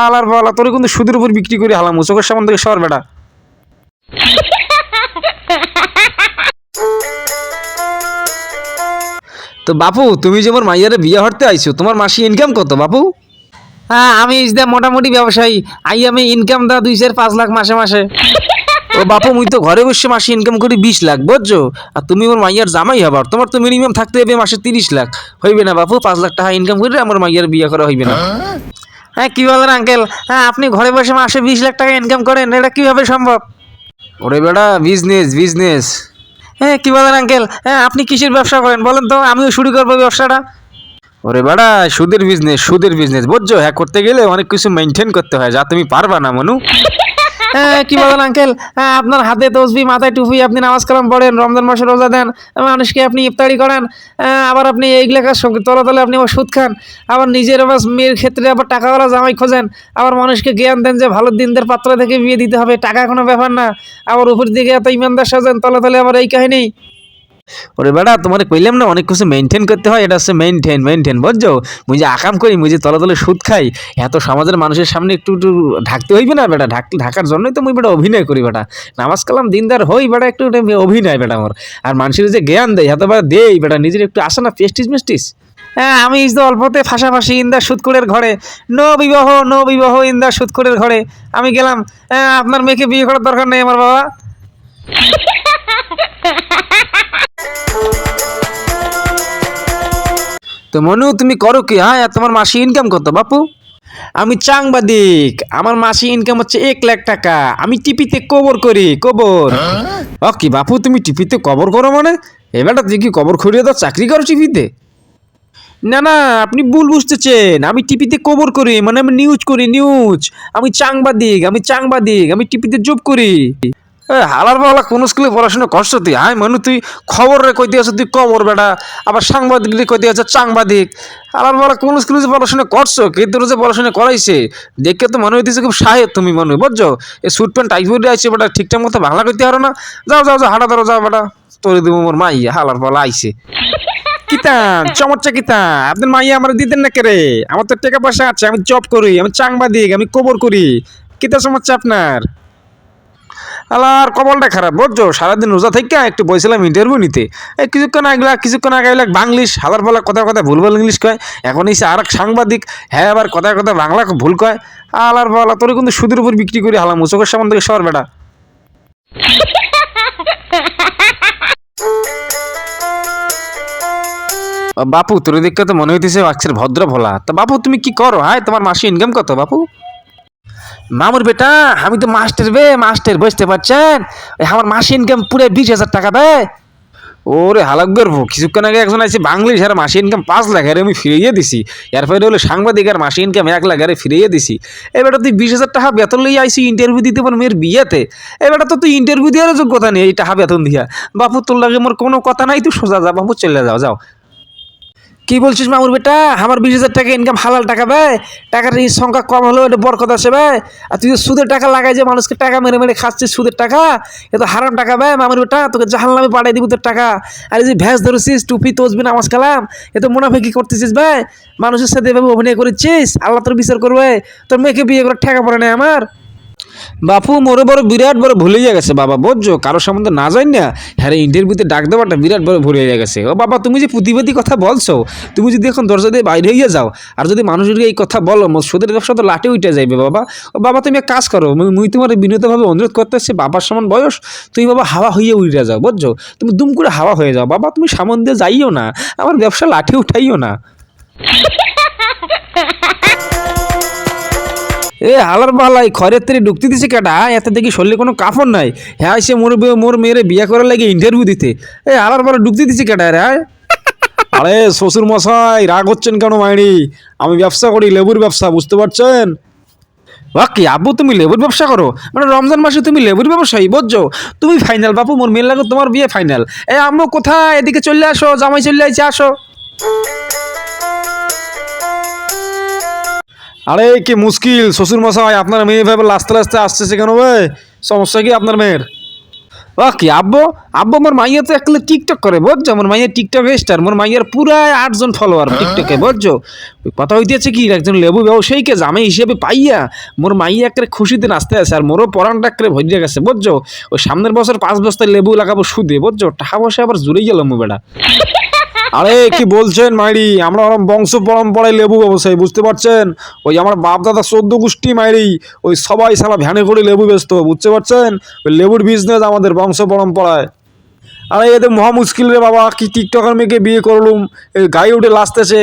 আলার বলা তোর কিন্তু সুদের উপর বিক্রি করে হালাম চোখের সামনে থেকে সর বেটা। তো বাপু তুমি যে আমার মাইয়ারে বিয়ে হরতে আইছো তোমার মাসি ইনকাম কত বাপু? হ্যাঁ আমি ইসদা মোটামুটি ব্যবসায়ী আই আমি ইনকাম দা দুই চার পাঁচ লাখ মাসে মাসে। ও বাপু মুই তো ঘরে বসে মাসে ইনকাম করি বিশ লাখ বুঝছ? আর তুমি আমার মাইয়ার জামাই হবার তোমার তো মিনিমাম থাকতে হবে মাসে তিরিশ লাখ। হইবে না বাপু পাঁচ লাখ টাকা ইনকাম করে আমার মাইয়ার বিয়ে করা হইবে না। হ্যাঁ কী বলেন আঙ্কেল হ্যাঁ আপনি ঘরে বসে মাসে বিশ লাখ টাকা ইনকাম করেন এটা কীভাবে সম্ভব? ওরে বেটা বিজনেস বিজনেস হ্যাঁ কী বলেন আঙ্কেল হ্যাঁ আপনি কিসের ব্যবসা করেন? বলেন তো আমিও শুরু করব ব্যবসাটা। ওরে বেটা সুদের বিজনেস সুদের বিজনেস বুঝছ? হ্যাঁ করতে গেলে অনেক কিছু মেনটেন করতে হয় যা তুমি পারবা না মনু। কি বলেন আঙ্কেল হ্যাঁ আপনার হাতে তসবি মাথায় টুপি আপনি নামাজ কালাম পড়েন রমজান মাসে রোজা দেন মানুষকে আপনি ইফতারি করেন হ্যাঁ, আবার আপনি এইগুলা সঙ্গে তলে তলে আপনি আবার সুদ খান আবার নিজের আবার মেয়ের ক্ষেত্রে আবার টাকাওয়ালা জামাই খোঁজেন আবার মানুষকে জ্ঞান দেন যে ভালো দিনদের পাত্র থেকে বিয়ে দিতে হবে টাকা কোনো ব্যাপার না আবার উপর দিকে এত ইমানদার সাজেন তলা তলে আবার এই কাহিনী। ওরে বেটা তোমার কইলাম না অনেক কিছু মেনটেন করতে হয় এটা হচ্ছে মেনটেন মেনটেন বুঝছ? মুই যে আকাম করি মুই তলে তলে সুদ খাই এত সমাজের মানুষের সামনে একটু একটু ঢাকতে হইবে না বেটা ঢাক ঢাকার জন্যই তো মুই বেটা অভিনয় করি বেটা নামাজ কালাম দিনদার হই বেটা একটু অভিনয় বেটা আমার। আর মানুষের যে জ্ঞান দেয় এত বেটা দেই বেটা নিজের একটু আসে না পেস্টিস মেস্টিস হ্যাঁ আমি ইস অল্পতে ফাঁসাফাঁসি ইন্দা সুদকুরের ঘরে নো বিবাহ নো বিবাহ ইন্দা সুদকুরের ঘরে আমি গেলাম হ্যাঁ, আপনার মেয়েকে বিয়ে করার দরকার নেই আমার বাবা। তো মনু তুমি করো কি? হ্যাঁ তোমার মাসি ইনকাম কত বাপু? আমি চাংবাদিক আমার মাসি ইনকাম হচ্ছে এক লাখ টাকা। আমি টিপিতে কবর করি কবর। ও কি বাপু তুমি টিপিতে কবর করো মানে? এবারটা তুই কি কবর খুঁড়িয়ে দাও চাকরি করো টিপিতে না না আপনি ভুল বুঝতেছেন। আমি টিপিতে কবর করি মানে আমি নিউজ করি নিউজ আমি চাংবাদিক আমি চাংবাদিক আমি টিপিতে জব করি। হালার বালা, কোন স্কুলে পড়াশোনা করছ তুই? হাই, মানু, তুই খবর রে কইতে আছো? তুই কবর বেটা। আবার সাংবাদিক রে কইতে আছো? চাংবাদিক। হালার বালা, কোন স্কুলে যে পড়াশোনা করছ? কে তোর যে পড়াশোনা করাইছে? দেখে তো মনে হইতেছে খুব সাহেব তুমি মনে, বুঝছ? এই স্যুট প্যান্ট টাইফয়েড আইছে বেটা, ঠিকঠাক মতো বাংলা কইতে পারো না। যাও যাও যাও, হাঁটা ধরো, যাও বেটা। তোর দিব মোর মাই হালার বালা, আইছে। কিতা চমৎসা কিতা আপনার মাইয়া আমার দিতেন না কেরে? আমার তো টাকা পয়সা আছে, আমি জব করি, আমি চাংবাদিক, আমি কবর করি। কিতা সমস্যা আপনার? আলার কবলটা খারাপ, বুঝছ? সারাদিন রোজা থেকে একটু বসেছিলাম ইন্টারভিউ নিতে। এই কিছুক্ষণ আগলা কিছুক্ষণ আগে আগলা বাংলিশ, হালার পালা কথা কথা ভুলভাল ইংলিশ কয়, এখন এসে আর এক সাংবাদিক হ্যাঁ আবার কথা কথা বাংলা ভুল কয়, আলার পালা তোর কিন্তু সুদের উপর বিক্রি করে হালাম চোখের সামনে থেকে সর বেটা। বাপু, তোর দেখে তো মনে হইতেছে ভদ্র ভোলা। তা বাপু, তুমি কি করো? হ্যাঁ তোমার মাসে ইনকাম কত, বাপু? মামুর বেটা, আমি তো মাস্টার বে, মাস্টার, বুঝতে পারছেন? আমার মাসে ইনকাম পুরো বিশ হাজার টাকা বে। ওরে হালাকবের ভো কিছুক্ষণ আগে একজন আছে বাংলিশ আর মাসে ইনকাম পাঁচ লাখ আরে আমি ফিরিয়ে দিছি। এরপরে হলো সাংবাদিক আর মাসে ইনকাম এক লাখ আরে ফিরিয়ে দিছি। এবার তুই বিশ হাজার টাকা বেতন লইয়া আইসি ইন্টারভিউ দিতে পার মেয়ের বিয়েতে। এবার তো তুই ইন্টারভিউ দেওয়ার যোগ্যতা নেই, এই টাকা বেতন দিয়া। বাপু তোর লাগে মোর কোনো কথা নাই, তুই সোজা যা, বাপু চলে যাও যাও। কি বলছিস মামুর বেটা? আমার বিশ হাজার টাকা ইনকাম হালাল টাকা ভাই টাকার এই সংখ্যা কম হলেও এটা বরকত আছে ভাই আর তুই সুদের টাকা লাগাই যে মানুষকে টাকা মেরে মেরে খাচ্ছিস সুদের টাকা, এ তো হারাম টাকা ভাই মামুর বেটা। তোকে জাহাল নামে পাঠাই দিব তোর টাকা। আর এই যে ভ্যাস ধরেছিস, টুপি তসবি নামাজ কালাম, এ তো মুনাফে কি করতেছিস ভাই মানুষের সাথে এভাবে অভিনয় করেছিস, আল্লাহ তোর বিচার করবে। তোর মেয়েকে বিয়ে করার টাকা পড়ে নাই আমার। বাপু, মোরে বড় বিরাট বড় ভুলে গিয়ে গেছে, বাবা, বুঝছ? কারও সম্বন্ধে না জানি না। হ্যাঁ ইন্টারভিউতে ডাক দেওয়াটা বিরাট বড় ভুলে গিয়ে গেছে। ও বাবা, তুমি যে প্রতিবাদী কথা বলছো, তুমি যদি এখন দরজা দিয়ে বাইরে হইয়া যাও, আর যদি মানুষের এই কথা বলো সুদের ব্যবসা তো লাটে উঠে যাইবে, বাবা। ও বাবা, তুমি এক কাজ করো মুই তোমার বিনীতভাবে অনুরোধ করতে আসছি বাবার সমান বয়স, তুমি বাবা হাওয়া হইয়া উঠে যাও, বুঝছ? তুমি দুম করে হাওয়া হয়ে যাও। বাবা, তুমি সামন দিয়ে যাইও না, আমার ব্যবসা লাঠি উঠাইও না। এ হালার বালাই খরের তেরে ঢুকতে দিছে কেটা এতে দেখি শরীরে কোনো কাপড় নাই। হ্যাঁ সে মোর মোর মেয়েরে বিয়ে করার লাগে ইন্টারভিউ দিতে। এ হালার বালা ঢুকতে দিছে কেটা রে? আরে শ্বশুর মশাই রাগ হচ্ছেন কেন মাইরি? আমি ব্যবসা করি লেবুর ব্যবসা বুঝতে পারছেন? বা কি আব্বু তুমি লেবুর ব্যবসা করো? মানে রমজান মাসে তুমি লেবুর ব্যবসায়ী বুঝছ? তুমি ফাইনাল বাপু মোর মেয়ের লাগে তোমার বিয়ে ফাইনাল এ আম্মু কোথায়? এদিকে চলে আসো জামাই চলে আইছে আসো। আরে কি মুশকিল? শ্বশুর মশাই আপনার মেয়ে ভাবে লাস্তে লাস্তে আসতেছে কেন ভাই? সমস্যা কি আপনার মেয়ের? ও কি আব্বু? আব্বু আমার মাইয়া তো একলে টিকটক করে বুঝছ? আমার মাইয়া টিকটক স্টার মোর মাইয়ার পুরাই আটজন ফলোয়ার টিকটকে বুঝছ? কথা হইতেছে কি একজন লেবু ব্যবসায়ীকে জামে হিসেবে পাইয়া মোর মাইয়া একটা খুশিতে নাচতে আছে আর মোরও পরানটা করে ভরিয়ে গেছে বুঝছ? ওই সামনের বছর পাঁচ বস্তায় লেবু লাগাবো সুদে বুঝছ? টাকা পয়সা আবার জুড়েই গেল মু বেটা আরে, কি বলছেন মাইরি? আমরা ওরকম বংশ পরম্পরায় লেবু ব্যবসায়ী, বুঝতে পারছেন? ওই আমার বাপ দাদা চোদ্দ গোষ্ঠী মাইরি, ওই সবাই সারা ভ্যানে করে লেবু ব্যস্ত বুঝতে পারছেন? ওই লেবুর বিজনেস আমাদের বংশ পরম্পরায়। আরে এদের মহা মুশকিল রে বাবা, কি টিকটকের মেয়েকে বিয়ে করলুম এই গায়ে উঠে লাস্তেছে।